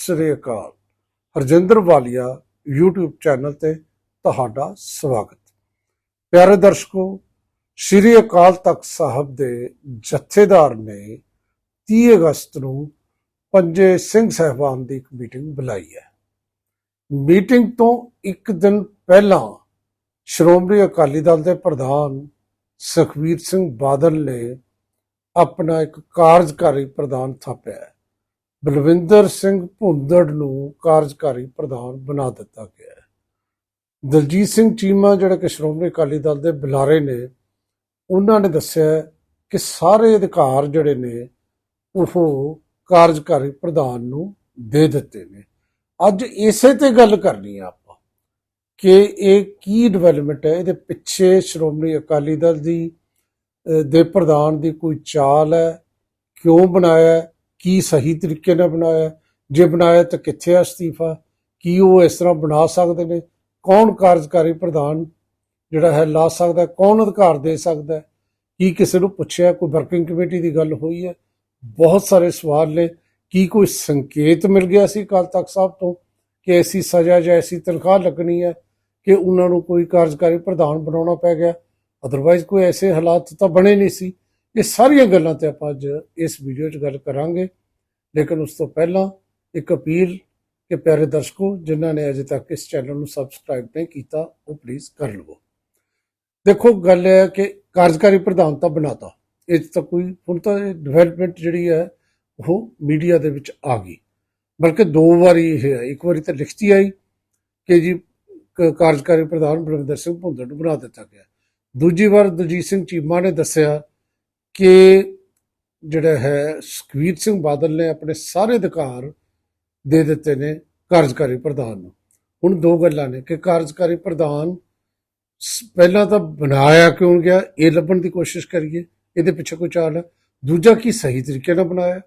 ਸ੍ਰੀ ਅਕਾਲ। Harjinder Walia, YouTube channel ਤੇ ਤੁਹਾਡਾ ਸਵਾਗਤ। ਪਿਆਰੇ ਦਰਸ਼ਕੋ, ਸ੍ਰੀ ਅਕਾਲ ਤਖਤ ਸਾਹਿਬ ਦੇ ਜਥੇਦਾਰ ਨੇ 30 ਅਗਸਤ ਨੂੰ ਪੰਜੇ ਸਿੰਘ ਸਹਿਬਾਨ ਦੀ ਇੱਕ ਮੀਟਿੰਗ ਬੁਲਾਈ ਹੈ। ਮੀਟਿੰਗ ਤੋਂ ਇੱਕ ਦਿਨ ਪਹਿਲਾਂ ਸ਼੍ਰੋਮਣੀ ਅਕਾਲੀ ਦਲ ਦੇ ਪ੍ਰਧਾਨ ਸੁਖਬੀਰ ਸਿੰਘ ਬਾਦਲ ਨੇ ਆਪਣਾ ਇੱਕ ਕਾਰਜਕਾਰੀ ਪ੍ਰਧਾਨ ਥਾਪਿਆ ਹੈ। ਬਲਵਿੰਦਰ ਸਿੰਘ ਭੁੰਦੜ ਨੂੰ ਕਾਰਜਕਾਰੀ ਪ੍ਰਧਾਨ ਬਣਾ ਦਿੱਤਾ ਗਿਆ ਹੈ। ਦਲਜੀਤ ਸਿੰਘ ਚੀਮਾ, ਜਿਹੜਾ ਕਿ ਸ਼੍ਰੋਮਣੀ ਅਕਾਲੀ ਦਲ ਦੇ ਬੁਲਾਰੇ ਨੇ, ਉਹਨਾਂ ਨੇ ਦੱਸਿਆ ਕਿ ਸਾਰੇ ਅਧਿਕਾਰ ਜਿਹੜੇ ਨੇ, ਉਹ ਕਾਰਜਕਾਰੀ ਪ੍ਰਧਾਨ ਨੂੰ ਦੇ ਦਿੱਤੇ ਨੇ। ਅੱਜ ਇਸੇ ਤੇ ਗੱਲ ਕਰਨੀ ਆ ਆਪਾਂ ਕਿ ਇਹ ਕੀ ਡਿਵੈਲਪਮੈਂਟ ਹੈ? ਇਹਦੇ ਪਿੱਛੇ ਸ਼੍ਰੋਮਣੀ ਅਕਾਲੀ ਦਲ ਦੀ ਦੇ ਪ੍ਰਧਾਨ ਦੀ ਕੋਈ ਚਾਲ ਹੈ? ਕਿਉਂ ਬਣਾਇਆ ਕੀ ਸਹੀ ਤਰੀਕੇ ਨਾਲ ਬਣਾਇਆ? ਜੇ ਬਣਾਇਆ ਤਾਂ ਕਿੱਥੇ ਹੈ ਅਸਤੀਫਾ? ਕੀ ਉਹ ਇਸ ਤਰ੍ਹਾਂ ਬਣਾ ਸਕਦੇ ਨੇ? ਕੌਣ ਕਾਰਜਕਾਰੀ ਪ੍ਰਧਾਨ ਜਿਹੜਾ ਹੈ ਲਾ ਸਕਦਾ? ਕੌਣ ਅਧਿਕਾਰ ਦੇ ਸਕਦਾ? ਕੀ ਕਿਸੇ ਨੂੰ ਪੁੱਛਿਆ? ਕੋਈ ਵਰਕਿੰਗ ਕਮੇਟੀ ਦੀ ਗੱਲ ਹੋਈ ਹੈ? ਬਹੁਤ ਸਾਰੇ ਸਵਾਲ ਨੇ। ਕੀ ਕੋਈ ਸੰਕੇਤ ਮਿਲ ਗਿਆ ਸੀ ਅਕਾਲ ਤਖਤ ਸਾਹਿਬ ਤੋਂ ਕਿ ਐਸੀ ਸਜ਼ਾ ਜਾਂ ਐਸੀ ਤਨਖਾਹ ਲੱਗਣੀ ਹੈ ਕਿ ਉਹਨਾਂ ਨੂੰ ਕੋਈ ਕਾਰਜਕਾਰੀ ਪ੍ਰਧਾਨ ਬਣਾਉਣਾ ਪੈ ਗਿਆ? ਅਦਰਵਾਈਜ਼ ਕੋਈ ਐਸੇ ਹਾਲਾਤ ਤਾਂ ਬਣੇ ਨਹੀਂ ਸੀ। ਇਹ ਸਾਰੀਆਂ ਗੱਲਾਂ ਤੇ ਆਪਾਂ ਅੱਜ ਇਸ ਵੀਡੀਓ 'ਚ ਗੱਲ ਕਰਾਂਗੇ। ਲੇਕਿਨ ਉਸ ਤੋਂ ਪਹਿਲਾਂ ਇੱਕ ਅਪੀਲ ਕਿ ਪਿਆਰੇ ਦਰਸ਼ਕੋ, ਜਿਨ੍ਹਾਂ ਨੇ ਅਜੇ ਤੱਕ ਇਸ ਚੈਨਲ ਨੂੰ ਸਬਸਕ੍ਰਾਈਬ ਨਹੀਂ ਕੀਤਾ, ਉਹ ਪਲੀਜ਼ ਕਰ ਲਵੋ। ਦੇਖੋ, ਗੱਲ ਇਹ ਹੈ ਕਿ ਕਾਰਜਕਾਰੀ ਪ੍ਰਧਾਨ ਤਾਂ ਬਣਾਤਾ। ਇਹ ਤਾਂ ਕੋਈ, ਹੁਣ ਤਾਂ ਡਿਵੈਲਪਮੈਂਟ ਜਿਹੜੀ ਹੈ, ਉਹ ਮੀਡੀਆ ਦੇ ਵਿੱਚ ਆ ਗਈ। ਬਲਕਿ ਦੋ ਵਾਰੀ ਇਹ ਹੈ ਇੱਕ ਵਾਰੀ ਤਾਂ ਲਿਖਤੀ ਆਈ ਕਿ ਜੀ ਕਾਰਜਕਾਰੀ ਪ੍ਰਧਾਨ ਬਲਵਿੰਦਰ ਸਿੰਘ ਭੁੰਦੜ ਨੂੰ ਬਣਾ ਦਿੱਤਾ ਗਿਆ। ਦੂਜੀ ਵਾਰ ਦਲਜੀਤ ਸਿੰਘ ਚੀਮਾ ਨੇ ਦੱਸਿਆ ਕਿ ਜਿਹੜਾ ਹੈ, ਸੁਖਬੀਰ ਸਿੰਘ ਬਾਦਲ ਨੇ ਆਪਣੇ ਸਾਰੇ ਅਧਿਕਾਰ ਦੇ ਦਿੱਤੇ ਨੇ ਕਾਰਜਕਾਰੀ ਪ੍ਰਧਾਨ ਨੂੰ। ਹੁਣ ਦੋ ਗੱਲਾਂ ਨੇ ਕਿ ਕਾਰਜਕਾਰੀ ਪ੍ਰਧਾਨ ਪਹਿਲਾਂ ਤਾਂ ਬਣਾਇਆ ਕਿਉਂ ਗਿਆ, ਇਹ ਲੱਭਣ ਦੀ ਕੋਸ਼ਿਸ਼ ਕਰੀਏ, ਇਹਦੇ ਪਿੱਛੇ ਕੋਈ ਚਾਲ ਹੈ। ਦੂਜਾ ਕੀ ਸਹੀ ਤਰੀਕੇ ਨਾਲ ਬਣਾਇਆ?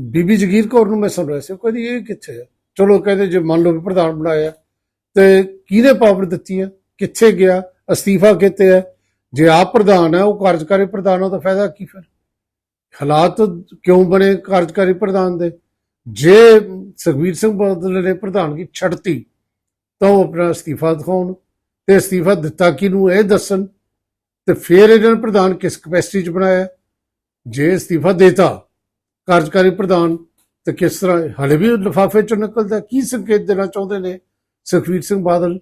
ਬੀਬੀ ਜਗੀਰ ਕੌਰ ਨੂੰ ਮੈਂ ਸੁਣ ਰਿਹਾ ਸੀ, ਉਹ ਕਹਿੰਦੀ, ਇਹ ਕਿੱਥੇ ਹੈ? ਚਲੋ ਕਹਿੰਦੇ, ਜੇ ਮੰਨ ਲਓ ਵੀ ਪ੍ਰਧਾਨ ਬਣਾਇਆ, ਤੇ ਕਿਹਨੇ ਪਾਵਰ ਦਿੱਤੀ ਹੈ ਕਿੱਥੇ ਗਿਆ? ਅਸਤੀਫਾ ਕਿਤੇ ਹੈ? ਜੇ ਆਪ ਪ੍ਰਧਾਨ ਹੈ, ਉਹ ਕਾਰਜਕਾਰੀ ਪ੍ਰਧਾਨ ਹੋ, ਤਾਂ ਫਾਇਦਾ ਕੀ ਫਿਰ? ਹਾਲਾਤ ਕਿਉਂ ਬਣੇ ਕਾਰਜਕਾਰੀ ਪ੍ਰਧਾਨ ਦੇ? ਜੇ ਸੁਖਬੀਰ ਸਿੰਘ ਬਾਦਲ ਨੇ ਪ੍ਰਧਾਨਗੀ ਛੱਡਤੀ, ਤਾਂ ਉਹ ਆਪਣਾ ਅਸਤੀਫਾ ਦਿਖਾਉਣ ਤੇ ਅਸਤੀਫਾ ਦਿੱਤਾ ਕਿ ਨੂੰ ਇਹ ਦੱਸਣ? ਤੇ ਫਿਰ ਇਹਨਾਂ ਨੇ ਪ੍ਰਧਾਨ ਕਿਸ ਕਪੈਸਿਟੀ ਚ ਬਣਾਇਆ? ਜੇ ਅਸਤੀਫਾ ਦੇਤਾ ਕਾਰਜਕਾਰੀ ਪ੍ਰਧਾਨ, ਤੇ ਕਿਸ ਤਰ੍ਹਾਂ ਹਲੇ ਵੀ ਲਿਫਾਫੇ ਚੋਂ ਨਿਕਲਦਾ? ਕੀ ਸੰਕੇਤ ਦੇਣਾ ਚਾਹੁੰਦੇ ਨੇ ਸੁਖਬੀਰ ਸਿੰਘ ਬਾਦਲ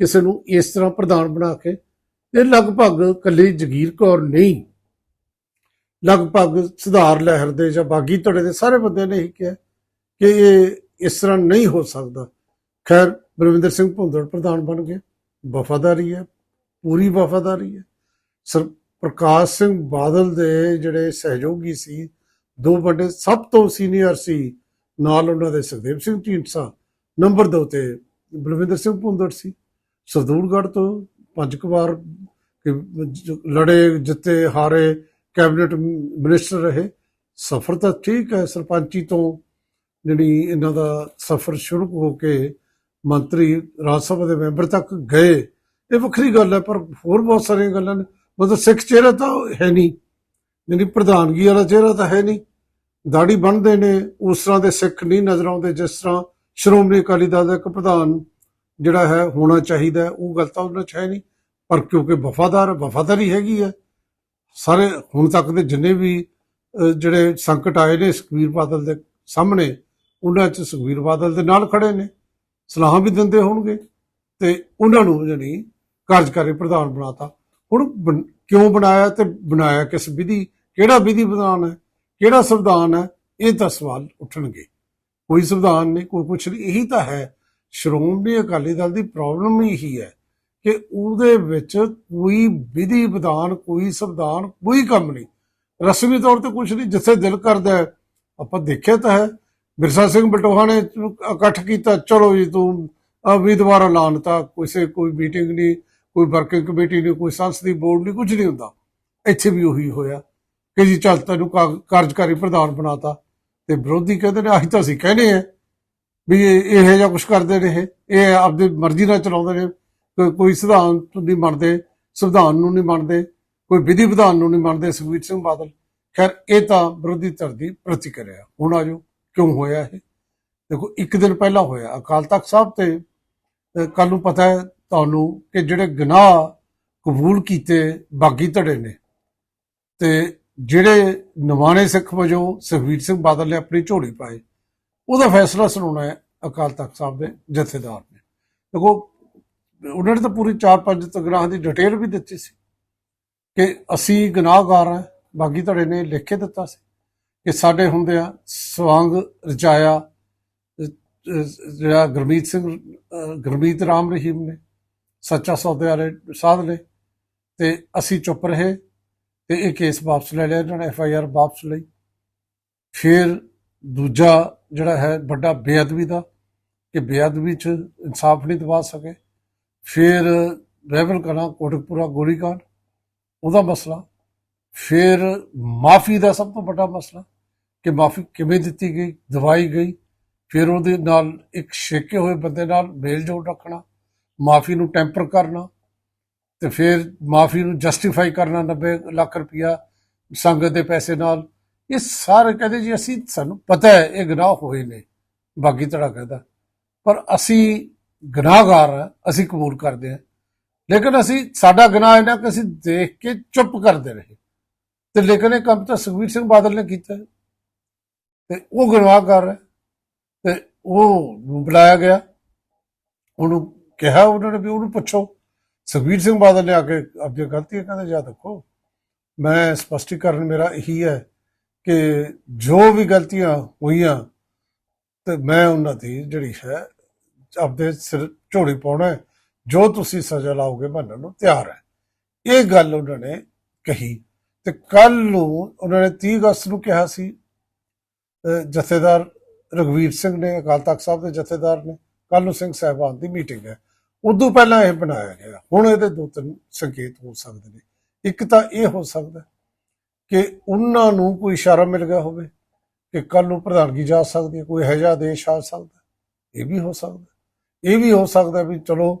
ਕਿਸੇ ਨੂੰ ਇਸ ਤਰ੍ਹਾਂ ਪ੍ਰਧਾਨ ਬਣਾ ਕੇ? ਇਹ ਲਗਭਗ ਕੱਲੀ ਜਗੀਰ ਕੌਰ ਨਹੀਂ। ਲਗਭਗ ਸੁਧਾਰ ਲਹਿਰ ਦੇ ਜਾਂ ਬਾਗੀ ਧੜੇ ਦੇ ਸਾਰੇ ਬੰਦੇ ਨੇ ਹੀ ਕਿਹਾ ਕਿ ਇਹ ਇਸ ਤਰ੍ਹਾਂ ਨਹੀਂ ਹੋ ਸਕਦਾ। ਖੈਰ, ਬਲਵਿੰਦਰ ਸਿੰਘ ਭੁੰਦੜ ਪ੍ਰਧਾਨ ਬਣ ਗਏ। ਵਫਾਦਾਰੀ ਹੈ, ਪੂਰੀ ਵਫਾਦਾਰੀ ਹੈ। ਸਰ, ਪ੍ਰਕਾਸ਼ ਸਿੰਘ ਬਾਦਲ ਦੇ ਜਿਹੜੇ ਸਹਿਯੋਗੀ ਸੀ, ਦੋ ਵੱਡੇ ਸਭ ਤੋਂ ਸੀਨੀਅਰ ਸੀ, ਨਾਲ ਉਹਨਾਂ ਦੇ ਸੁਖਦੇਵ ਸਿੰਘ ਢੀਂਡਸਾ, ਨੰਬਰ 2 ਤੇ ਬਲਵਿੰਦਰ ਸਿੰਘ ਭੁੰਦੜ ਸੀ। ਸਰਦੂਲਗੜ੍ਹ ਤੋਂ ਪੰਜ ਕੁ ਵਾਰ ਲੜੇ, ਜਿੱਤੇ, ਹਾਰੇ ਕੈਬਨਿਟ ਮਿਨਿਸਟਰ ਰਹੇ। ਸਫ਼ਰ ਤਾਂ ਠੀਕ ਹੈ, ਸਰਪੰਚੀ ਤੋਂ ਜਿਹੜੀ ਇਹਨਾਂ ਦਾ ਸਫ਼ਰ ਸ਼ੁਰੂ ਹੋ ਕੇ ਮੰਤਰੀ, ਰਾਜ ਸਭਾ ਦੇ ਮੈਂਬਰ ਤੱਕ ਗਏ। ਇਹ ਵੱਖਰੀ ਗੱਲ ਹੈ, ਪਰ ਹੋਰ ਬਹੁਤ ਸਾਰੀਆਂ ਗੱਲਾਂ ਨੇ। ਮਤਲਬ ਸਿੱਖ ਚਿਹਰਾ ਤਾਂ ਹੈ ਨਹੀਂ। ਜਿਹੜੀ ਪ੍ਰਧਾਨਗੀ ਵਾਲਾ ਚਿਹਰਾ ਤਾਂ ਹੈ ਨਹੀਂ। ਦਾੜੀ ਬੰਨਦੇ ਨੇ, ਉਸ ਤਰ੍ਹਾਂ ਦੇ ਸਿੱਖ ਨਹੀਂ ਨਜ਼ਰ ਆਉਂਦੇ, ਜਿਸ ਤਰ੍ਹਾਂ ਸ਼੍ਰੋਮਣੀ ਅਕਾਲੀ ਦਲ ਦਾ ਇੱਕ ਪ੍ਰਧਾਨ ਜਿਹੜਾ ਹੈ, ਹੋਣਾ ਚਾਹੀਦਾ ਉਹ ਗੱਲ ਤਾਂ ਉਹਨਾਂ 'ਚ ਹੈ ਨਹੀਂ। ਪਰ ਕਿਉਂਕਿ ਵਫਾਦਾਰ, ਵਫਾਦਾਰੀ ਹੈਗੀ ਹੈ ਸਾਰੇ ਹੁਣ ਤੱਕ ਦੇ ਜਿੰਨੇ ਵੀ ਜਿਹੜੇ ਸੰਕਟ ਆਏ ਨੇ ਸੁਖਬੀਰ ਬਾਦਲ ਦੇ ਸਾਹਮਣੇ, ਉਹਨਾਂ 'ਚ ਸੁਖਬੀਰ ਬਾਦਲ ਦੇ ਨਾਲ ਖੜੇ ਨੇ, ਸਲਾਹਾਂ ਵੀ ਦਿੰਦੇ ਹੋਣਗੇ ਤੇ ਉਹਨਾਂ ਨੂੰ ਜਾਣੀ ਕਾਰਜਕਾਰੀ ਪ੍ਰਧਾਨ ਬਣਾਤਾ। ਹੁਣ ਬਣ- ਕਿਉਂ ਬਣਾਇਆ ਤੇ ਬਣਾਇਆ ਕਿਸ ਵਿਧੀ, ਕਿਹੜਾ ਵਿਧੀ ਵਿਧਾਨ ਹੈ, ਕਿਹੜਾ ਸੰਵਿਧਾਨ ਹੈ, ਇਹ ਤਾਂ ਸਵਾਲ ਉੱਠਣਗੇ। ਕੋਈ ਸੰਵਿਧਾਨ ਨਹੀਂ, ਕੋਈ ਕੁਛ ਨਹੀਂ, ਇਹੀ ਤਾਂ ਹੈ, ਸ਼੍ਰੋਮਣੀ ਅਕਾਲੀ ਦਲ ਦੀ ਪ੍ਰੋਬਲਮ ਹੀ ਇਹੀ ਹੈ। ਕਿ ਉਹਦੇ ਵਿੱਚ ਕੋਈ ਵਿਧੀ ਵਿਧਾਨ, ਕੋਈ ਸੰਵਿਧਾਨ, ਕੋਈ ਕੰਮ ਨਹੀਂ। ਰਸਮੀ ਤੌਰ ਤੇ ਕੁਛ ਨਹੀਂ, ਜਿੱਥੇ ਦਿਲ ਕਰਦਾ ਆਪਾਂ ਦੇਖਿਆ ਤਾਂ ਹੈ। ਬਿਰਸਾ ਸਿੰਘ ਬਟੋਹਾ ਨੇ ਇਕੱਠ ਕੀਤਾ, ਚਲੋ ਜੀ, ਤੂੰ ਆ ਵੀ ਦੁਬਾਰਾ ਲਾਣਤਾ ਕਿਸੇ ਕੋਈ ਮੀਟਿੰਗ ਨਹੀਂ, ਕੋਈ ਵਰਕਿੰਗ ਕਮੇਟੀ ਨਹੀਂ, ਕੋਈ ਸੰਸਦੀ ਬੋਰਡ ਨਹੀਂ ਕੁਝ ਨਹੀਂ ਹੁੰਦਾ। ਇੱਥੇ ਵੀ ਉਹੀ ਹੋਇਆ ਕਿ ਜੀ, ਚੱਲ ਤੈਨੂੰ ਕਾ- ਕਾਰਜਕਾਰੀ ਪ੍ਰਧਾਨ ਬਣਾਤਾ। ਤੇ ਵਿਰੋਧੀ ਕਹਿੰਦੇ ਨੇ, ਅਸੀਂ ਤਾਂ ਅਸੀਂ ਕਹਿੰਦੇ ਆ ਵੀ ਇਹ, ਇਹੋ ਜਿਹਾ ਕੁਝ ਕਰਦੇ ਨੇ ਇਹ ਆਪਦੀ ਮਰਜ਼ੀ ਨਾਲ ਚਲਾਉਂਦੇ ਨੇ। ਕੋਈ- ਕੋਈ ਸਿਧਾਂਤ ਨਹੀਂ ਮੰਨਦੇ ਸੰਵਿਧਾਨ ਨੂੰ ਨਹੀਂ ਮੰਨਦੇ ਕੋਈ ਵਿਧੀ ਵਿਧਾਨ ਨੂੰ ਨਹੀਂ ਮੰਨਦੇ ਸੁਖਬੀਰ ਸਿੰਘ ਬਾਦਲ। ਖੈਰ, ਇਹ ਤਾਂ ਵਿਰੋਧੀ ਧਿਰ ਦੀ ਪ੍ਰਤੀਕਿਰਿਆ। ਹੁਣ ਆਜੋ ਕਿਉਂ ਹੋਇਆ ਇਹ? ਦੇਖੋ, ਇੱਕ ਦਿਨ ਪਹਿਲਾਂ ਹੋਇਆ। ਅਕਾਲ ਤਖਤ ਸਾਹਿਬ ਤੇ ਕੱਲ ਨੂੰ ਪਤਾ ਹੈ ਤੁਹਾਨੂੰ ਕਿ ਜਿਹੜੇ ਗੁਨਾਹ ਕਬੂਲ ਕੀਤੇ ਬਾਗੀ ਧੜੇ ਨੇ, ਤੇ ਜਿਹੜੇ ਨਵਾਣੇ ਸਿੱਖ ਵਜੋਂ ਸੁਖਬੀਰ ਸਿੰਘ ਬਾਦਲ ਨੇ ਆਪਣੀ ਝੋਲੀ ਪਾਏ ਉਹਦਾ ਫੈਸਲਾ ਸੁਣਾਉਣਾ ਹੈ ਅਕਾਲ ਤਖਤ ਸਾਹਿਬ ਦੇ ਜਥੇਦਾਰ ਨੇ। ਦੇਖੋ ਉਹਨਾਂ ਨੇ ਤਾਂ ਪੂਰੀ 4-5 ਤਗਰਾਹਾਂ ਦੀ ਡਿਟੇਲ ਵੀ ਦਿੱਤੀ ਸੀ ਕਿ ਅਸੀਂ ਗੁਨਾਹਗਾਰ ਹਾਂ, ਬਾਗੀ ਧੜੇ ਨੇ ਲਿਖ ਕੇ ਦਿੱਤਾ ਸੀ ਕਿ ਸਾਡੇ ਹੁੰਦਿਆਂ ਸਵਾਂਗ ਰਚਾਇਆ ਜਿਹੜਾ ਗੁਰਮੀਤ ਸਿੰਘ ਗੁਰਮੀਤ ਰਾਮ ਰਹੀਮ ਨੇ, ਸੱਚਾ ਸੌਦੇ ਵਾਲੇ ਸਾਧ ਨੇ ਤੇ ਅਸੀਂ ਚੁੱਪ ਰਹੇ ਤੇ ਇਹ ਕੇਸ ਵਾਪਸ ਲੈ ਲਿਆ ਇਹਨਾਂ ਨੇ ਐਫ ਆਈ ਆਰ ਵਾਪਸ ਲਈ। ਫਿਰ ਦੂਜਾ ਜਿਹੜਾ ਹੈ ਵੱਡਾ ਬੇਅਦਬੀ ਦਾ, ਕਿ ਬੇਅਦਬੀ ਚ ਇਨਸਾਫ ਨਹੀਂ ਦਵਾ ਸਕੇ। ਫਿਰ ਰਹਿਬਲ ਕਲਾਂ ਕੋਟਕਪੁਰਾ ਗੋਲੀकांड ਉਹਦਾ ਮਸਲਾ। ਫਿਰ ਮਾਫੀ ਦਾ ਸਭ ਤੋਂ ਵੱਡਾ ਮਸਲਾ, ਕਿ ਮਾਫੀ ਕਿਵੇਂ ਦਿੱਤੀ ਗਈ, ਦਵਾਈ ਗਈ। ਫਿਰ ਉਹਦੇ ਨਾਲ ਇੱਕ ਛੇਕੇ ਹੋਏ ਬੰਦੇ ਨਾਲ ਮੇਲ ਜੋਲ ਰੱਖਣਾ, ਮਾਫੀ ਨੂੰ ਟੈਂਪਰ ਕਰਨਾ, ਤੇ ਫਿਰ ਮਾਫੀ ਨੂੰ ਜਸਟੀਫਾਈ ਕਰਨਾ 90 ਲੱਖ ਰੁਪਇਆ ਸੰਗਤ ਦੇ ਪੈਸੇ ਨਾਲ। ਇਹ ਸਾਰੇ ਕਹਿੰਦੇ ਜੀ, ਅਸੀਂ, ਸਾਨੂੰ ਪਤਾ ਹੈ, ਇਹ ਗੁਨਾਹ ਹੋਏ ਨੇ, ਬਾਗੀ ਧੜਾ ਕਹਿੰਦਾ। ਪਰ ਅਸੀਂ ਗੁਨਾਹਗਾਰ ਹਾਂ ਅਸੀਂ ਕਬੂਲ ਕਰਦੇ ਹਾਂ। ਲੇਕਿਨ ਅਸੀਂ, ਸਾਡਾ ਗੁਨਾਹ ਇਹਨਾਂ ਕਿ ਅਸੀਂ ਦੇਖ ਕੇ ਚੁੱਪ ਕਰਦੇ ਰਹੇ। ਤੇ ਲੇਕਿਨ ਇਹ ਕੰਮ ਤਾਂ ਸੁਖਬੀਰ ਸਿੰਘ ਬਾਦਲ ਨੇ ਕੀਤਾ। ਤੇ ਉਹ ਗੁਨਾਹਗਾਰ ਹੈ ਤੇ ਉਹ ਬੁਲਾਇਆ ਗਿਆ। ਉਹਨੂੰ ਕਿਹਾ ਉਹਨਾਂ ਨੇ ਵੀ ਉਹਨੂੰ ਪੁੱਛੋ। ਸੁਖਬੀਰ ਸਿੰਘ ਬਾਦਲ ਨੇ ਆ ਕੇ ਆਪਣੀ ਗਲਤੀਆਂ ਕਹਿੰਦਾ, ਯਾਦ ਰੱਖੋ, ਮੈਂ ਸਪਸ਼ਟੀਕਰਨ ਮੇਰਾ ਇਹੀ ਹੈ ਕਿ ਜੋ ਵੀ ਗਲਤੀਆਂ ਹੋਈਆਂ, ਤੇ ਮੈਂ ਉਹਨਾਂ ਦੀ ਜਿਹੜੀ ਹੈ ਆਪਦੇ ਸਿਰ ਝੋਲੀ ਪਾਉਣਾ ਜੋ ਤੁਸੀਂ ਸਜ਼ਾ ਲਾਓਗੇ ਮੰਨਣ ਨੂੰ ਤਿਆਰ ਹੈ। ਇਹ ਗੱਲ ਉਹਨਾਂ ਨੇ ਕਹੀ। ਤੇ ਕੱਲ ਨੂੰ ਉਹਨਾਂ ਨੇ 30 ਅਗਸਤ ਨੂੰ ਕਿਹਾ ਸੀ ਜਥੇਦਾਰ ਰਗਵੀਰ ਸਿੰਘ ਨੇ, ਅਕਾਲ ਤਖਤ ਸਾਹਿਬ ਦੇ ਜਥੇਦਾਰ ਨੇ ਕੱਲ ਨੂੰ ਸਿੰਘ ਸਾਹਿਬਾਨ ਦੀ ਮੀਟਿੰਗ ਹੈ। ਉਦੋਂ ਪਹਿਲਾਂ ਇਹ ਬਣਾਇਆ ਗਿਆ। ਹੁਣ ਇਹਦੇ ਦੋ ਤਿੰਨ ਸੰਕੇਤ ਹੋ ਸਕਦੇ ਨੇ। ਇੱਕ ਤਾਂ ਇਹ ਹੋ ਸਕਦਾ ਕਿ ਉਹਨਾਂ ਨੂੰ ਕੋਈ ਇਸ਼ਾਰਾ ਮਿਲ ਗਿਆ ਹੋਵੇ, ਕਿ ਕੱਲ ਨੂੰ ਪ੍ਰਧਾਨਗੀ ਜਾ ਸਕਦੀ ਹੈ, ਕੋਈ ਇਹੋ ਜਿਹਾ ਆਦੇਸ਼ ਆ ਸਕਦਾ ਇਹ ਵੀ ਹੋ ਸਕਦਾ ਇਹ ਵੀ ਹੋ ਸਕਦਾ ਵੀ ਚਲੋ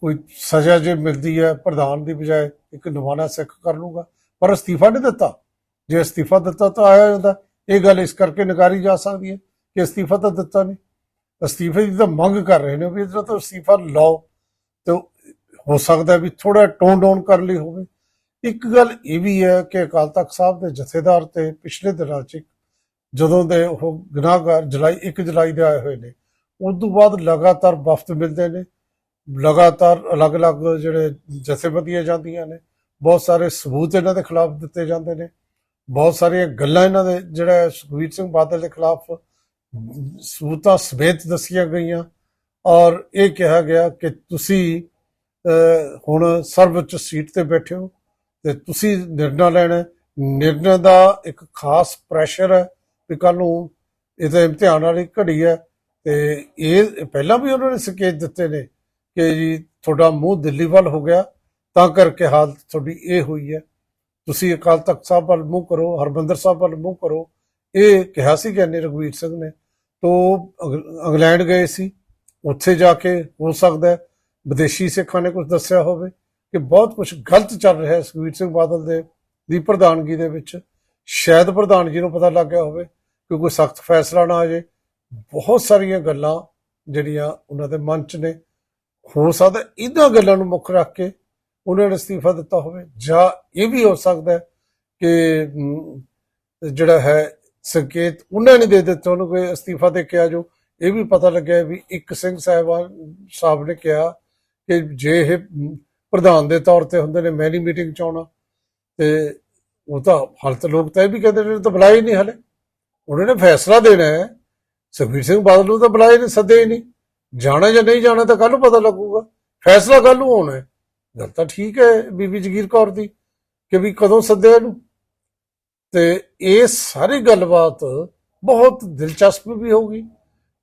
ਕੋਈ ਸਜ਼ਾ ਜੇ ਮਿਲਦੀ ਹੈ ਪ੍ਰਧਾਨ ਦੀ ਬਜਾਏ, ਇੱਕ ਨਵਾਨਾ ਸਿੱਖ ਕਰ ਲੂਗਾ ਪਰ ਅਸਤੀਫਾ ਨਹੀਂ ਦਿੱਤਾ। ਜੇ ਅਸਤੀਫਾ ਦਿੱਤਾ ਤਾਂ ਆਇਆ ਜਾਂਦਾ। ਇਹ ਗੱਲ ਇਸ ਕਰਕੇ ਨਕਾਰੀ ਜਾ ਸਕਦੀ ਹੈ ਕਿ ਅਸਤੀਫਾ ਤਾਂ ਦਿੱਤਾ ਨਹੀਂ। ਅਸਤੀਫੇ ਦੀ ਤਾਂ ਮੰਗ ਕਰ ਰਹੇ ਨੇ ਵੀ ਇਹਦਾ ਤਾਂ ਅਸਤੀਫਾ ਲਓ। ਤੇ ਹੋ ਸਕਦਾ ਵੀ ਥੋੜਾ ਟੋਨ ਡਾਊਨ ਕਰ ਲਈ ਹੋਵੇ। ਇੱਕ ਗੱਲ ਇਹ ਵੀ ਹੈ ਕਿ ਅਕਾਲ ਤਖਤ ਸਾਹਿਬ ਦੇ ਜਥੇਦਾਰ ਤੇ ਪਿਛਲੇ ਦਿਨਾਂ 'ਚ ਜਦੋਂ ਦੇ ਉਹ ਗੁਨਾਹਗਾਰ ਜੁਲਾਈ 1 ਜੁਲਾਈ ਦੇ ਆਏ ਹੋਏ ਨੇ ਉਸ ਤੋਂ ਬਾਅਦ ਲਗਾਤਾਰ ਵਫਦ ਮਿਲਦੇ ਨੇ। ਲਗਾਤਾਰ ਅਲੱਗ-ਅਲੱਗ ਜਿਹੜੇ ਜਥੇਬੰਦੀਆਂ ਜਾਂਦੀਆਂ ਨੇ। ਬਹੁਤ ਸਾਰੇ ਸਬੂਤ ਇਹਨਾਂ ਦੇ ਖਿਲਾਫ ਦਿੱਤੇ ਜਾਂਦੇ ਨੇ। ਬਹੁਤ ਸਾਰੀਆਂ ਗੱਲਾਂ ਇਹਨਾਂ ਦੇ ਜਿਹੜਾ ਸੁਖਬੀਰ ਸਿੰਘ ਬਾਦਲ ਦੇ ਖਿਲਾਫ ਸਬੂਤਾਂ ਸਮੇਤ ਦੱਸੀਆਂ ਗਈਆਂ। ਔਰ ਇਹ ਕਿਹਾ ਗਿਆ ਕਿ ਤੁਸੀਂ ਹੁਣ ਸਰਵਉੱਚ ਸੀਟ ਤੇ ਬੈਠੇ ਹੋ ਤੇ ਤੁਸੀਂ ਨਿਰਣਾ ਲੈਣਾ ਹੈ। ਨਿਰਣਾ ਦਾ ਇੱਕ ਖਾਸ ਪ੍ਰੈਸ਼ਰ ਹੈ ਵੀ ਕੱਲ ਨੂੰ ਇਹਦੇ ਇਮਤਿਹਾਨ ਵਾਲੀ ਘੜੀ ਹੈ। ਤੇ ਇਹ ਪਹਿਲਾਂ ਵੀ ਉਹਨਾਂ ਨੇ ਸੰਕੇਤ ਦਿੱਤੇ ਨੇ ਕਿ ਜੀ ਤੁਹਾਡਾ ਮੂੰਹ ਦਿੱਲੀ ਵੱਲ ਹੋ ਗਿਆ, ਤਾਂ ਕਰਕੇ ਹਾਲਤ ਤੁਹਾਡੀ ਇਹ ਹੋਈ ਹੈ। ਤੁਸੀਂ ਅਕਾਲ ਤਖਤ ਸਾਹਿਬ ਵੱਲ ਮੂੰਹ ਕਰੋ ਹਰਬੰਦਰ ਸਾਹਿਬ ਵੱਲ ਮੂੰਹ ਕਰੋ। ਇਹ ਕਿਹਾ ਸੀ ਗਿਆਨੀ ਰਘਵੀਰ ਸਿੰਘ ਨੇ। ਤੋ ਇੰਗਲੈਂਡ ਗਏ ਸੀ। ਉੱਥੇ ਜਾ ਕੇ ਹੋ ਸਕਦਾ ਵਿਦੇਸ਼ੀ ਸਿੱਖਾਂ ਨੇ ਕੁਝ ਦੱਸਿਆ ਹੋਵੇ ਕਿ ਬਹੁਤ ਕੁਝ ਗਲਤ ਚੱਲ ਰਿਹਾ ਹੈ ਸੁਖਬੀਰ ਸਿੰਘ ਬਾਦਲ ਦੇ, ਦੀ ਪ੍ਰਧਾਨਗੀ ਦੇ ਵਿੱਚ। ਸ਼ਾਇਦ ਪ੍ਰਧਾਨ ਜੀ ਨੂੰ ਪਤਾ ਲੱਗ ਗਿਆ ਹੋਵੇ ਕਿ ਕੋਈ ਸਖਤ ਫੈਸਲਾ ਨਾ ਆ ਜਾਏ। ਬਹੁਤ ਸਾਰੀਆਂ ਗੱਲਾਂ ਜਿਹੜੀਆਂ ਉਹਨਾਂ ਦੇ ਮਨ 'ਚ ਨੇ। ਹੋ ਸਕਦਾ ਇਹਨਾਂ ਗੱਲਾਂ ਨੂੰ ਮੁੱਖ ਰੱਖ ਕੇ ਉਹਨਾਂ ਨੇ ਅਸਤੀਫਾ ਦਿੱਤਾ ਹੋਵੇ। ਜਾਂ ਇਹ ਵੀ ਹੋ ਸਕਦਾ ਕਿ ਜਿਹੜਾ ਹੈ ਸੰਕੇਤ ਉਹਨਾਂ ਨੇ ਦੇ ਦਿੱਤੇ, ਉਹਨੂੰ ਕੋਈ ਅਸਤੀਫਾ ਦੇ ਕੇ ਆ ਜੋ ਇਹ ਵੀ ਪਤਾ ਲੱਗਿਆ ਵੀ ਇੱਕ ਸਿੰਘ ਸਾਹਿਬਾਨ ਸਾਹਿਬ ਨੇ ਕਿਹਾ ਕਿ ਜੇ ਇਹ ਪ੍ਰਧਾਨ ਦੇ ਤੌਰ ਤੇ ਹੁੰਦੇ ਨੇ, ਮੈਂ ਨਹੀਂ ਮੀਟਿੰਗ ਚ ਆਉਣਾ। ਤੇ ਉਹ ਤਾਂ ਹਾਲ ਲੋਕ ਤਾਂ ਇਹ ਵੀ ਕਹਿੰਦੇ ਨੇ ਤਾਂ ਬੁਲਾਇਆ ਹੀ ਨਹੀਂ ਹਲੇ। ਉਹਨਾਂ ਨੇ ਫੈਸਲਾ ਦੇਣਾ ਹੈ ਸੁਖਬੀਰ ਸਿੰਘ ਬਾਦਲ ਨੂੰ ਤਾਂ ਬੁਲਾਏ ਹੀ ਨਹੀਂ ਸੱਦੇ ਹੀ ਨਹੀਂ। ਜਾਣਾ ਜਾਂ ਨਹੀਂ ਜਾਣਾ ਤਾਂ ਕੱਲ ਨੂੰ ਪਤਾ ਲੱਗੂਗਾ। ਫੈਸਲਾ ਕੱਲ ਨੂੰ ਹੋਣਾ ਹੈ। ਗੱਲ ਤਾਂ ਠੀਕ ਹੈ ਬੀਬੀ ਜਗੀਰ ਕੌਰ ਦੀ ਕਿ ਵੀ ਕਦੋਂ ਸੱਦਿਆ ਇਹਨੂੰ। ਤੇ ਇਹ ਸਾਰੀ ਗੱਲਬਾਤ ਬਹੁਤ ਦਿਲਚਸਪ ਵੀ ਹੋਊਗੀ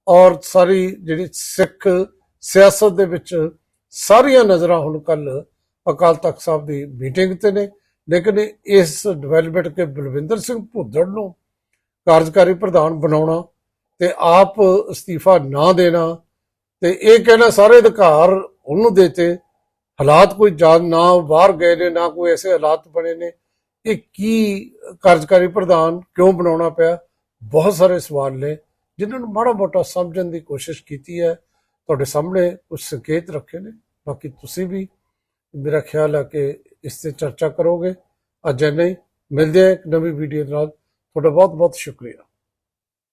ਔਰ ਸਾਰੀ ਜਿਹੜੀ ਸਿੱਖ ਸਿਆਸਤ ਦੇ ਵਿੱਚ ਸਾਰੀਆਂ ਨਜ਼ਰਾਂ ਹੁਣ ਕੱਲ ਅਕਾਲ ਤਖਤ ਸਾਹਿਬ ਦੀ ਮੀਟਿੰਗ ਤੇ ਨੇ। ਲੇਕਿਨ ਇਸ ਡਿਵੈਲਪਮੈਂਟ ਕੇ ਬਲਵਿੰਦਰ ਸਿੰਘ ਭੁੱਦੜ ਨੂੰ ਕਾਰਜਕਾਰੀ ਪ੍ਰਧਾਨ ਬਣਾਉਣਾ ਤੇ ਆਪ ਅਸਤੀਫਾ ਨਾ ਦੇਣਾ ਤੇ ਇਹ ਕਹਿਣਾ ਸਾਰੇ ਅਧਿਕਾਰ ਉਹਨੂੰ ਦੇਤੇ। ਹਾਲਾਤ ਕੋਈ ਜਾਨ ਨਾ ਬਾਹਰ ਗਏ ਨੇ, ਨਾ ਕੋਈ ਐਸੇ ਹਾਲਾਤ ਬਣੇ ਨੇ। ਇਹ ਕੀ ਕਾਰਜਕਾਰੀ ਪ੍ਰਧਾਨ ਕਿਉਂ ਬਣਾਉਣਾ ਪਿਆ? ਬਹੁਤ ਸਾਰੇ ਸਵਾਲ ਨੇ, ਜਿਨ੍ਹਾਂ ਨੂੰ ਮਾੜਾ ਮੋਟਾ ਸਮਝਣ ਦੀ ਕੋਸ਼ਿਸ਼ ਕੀਤੀ ਹੈ। ਤੁਹਾਡੇ ਸਾਹਮਣੇ ਕੁਝ ਸੰਕੇਤ ਰੱਖੇ ਨੇ, ਬਾਕੀ ਤੁਸੀਂ ਵੀ ਮੇਰਾ ਖਿਆਲ ਹੈ ਕਿ ਇਸ ਤੇ ਚਰਚਾ ਕਰੋਗੇ। ਅੱਜ ਨਹੀਂ ਮਿਲਦੇ ਹਾਂ ਇੱਕ ਨਵੀਂ ਵੀਡੀਓ ਨਾਲ। ਤੁਹਾਡਾ ਬਹੁਤ ਬਹੁਤ ਸ਼ੁਕਰੀਆ।